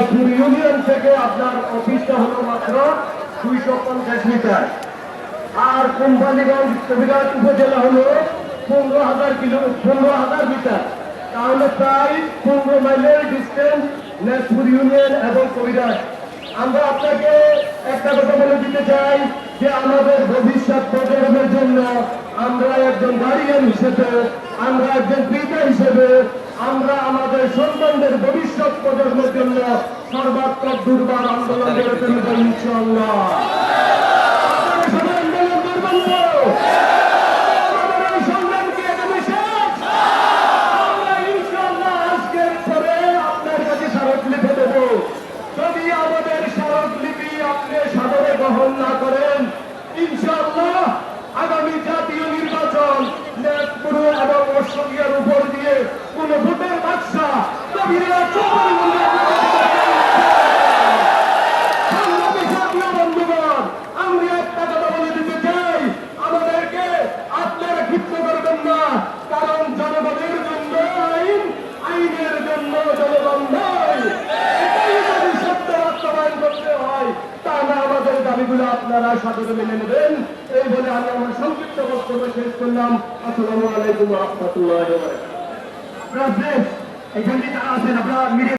নাসপুর union থেকে আপনার অফিসটা হলো মাত্র দুইশো পঞ্চাশ মিটার। আর কোম্পানিগঞ্জ কবিরাট উপজেলা হলো পনেরো হাজার কিলো, পনেরো হাজার মিটার। তাহলে প্রায় পনেরো মাইলের ডিস্টেন্স নাসপুর ইউনিয়ন এবং কবিরাট আমরা আপনাকে একটা কথা বলে দিতে চাই যে আমাদের ভবিষ্যৎ প্রজন্মের জন্য আমরা একজন গার্ডিয়ান হিসেবে, আমরা একজন পিতা হিসেবে, আমরা আমাদের সন্তানদের ভবিষ্যৎ প্রজন্মের জন্য সর্বাত্মক দুর্বার আন্দোলন গড়ে তুলব ইনশাআল্লাহ। জন্য জনগণ আমাদের দাবিগুলো আপনারা সাদরে মেনে নেবেন। এই বলে আমি আমার সংক্ষিপ্ত বক্তব্য শেষ করলাম। আসসালামু আলাইকুম রহমতুল্লাহ এখানে যারা আছেন, আপনারা